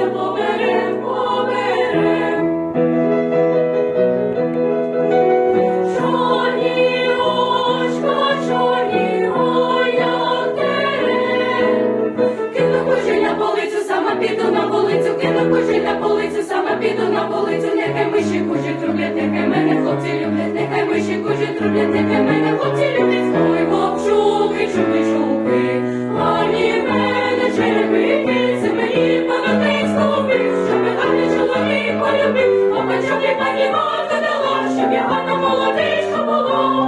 все поберем, поберем. Чорні очка, чорні гоятери. Кину кожи на полицю, сама піду на вулицю, кину кожи на полицю, сама піду на вулицю, нехай миші кужі трублять. його задало, щоб його там молодечко було.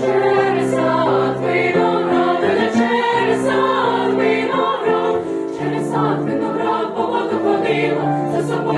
Через сад виноград, через через сад виноград, погоду ходила за собою.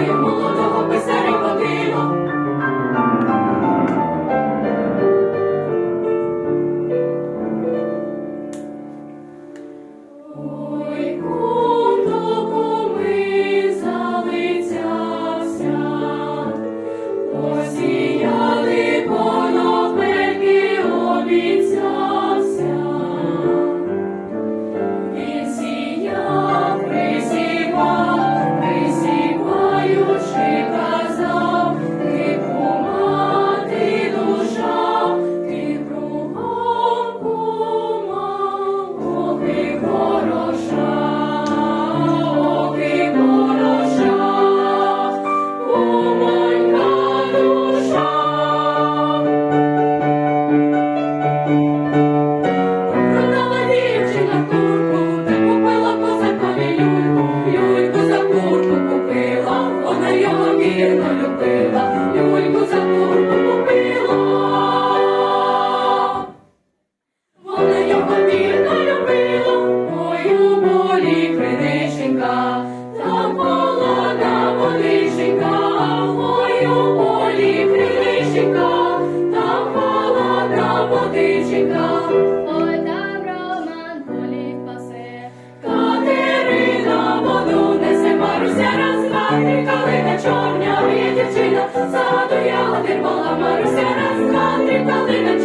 Саду я одервала Маруся раз, два, три,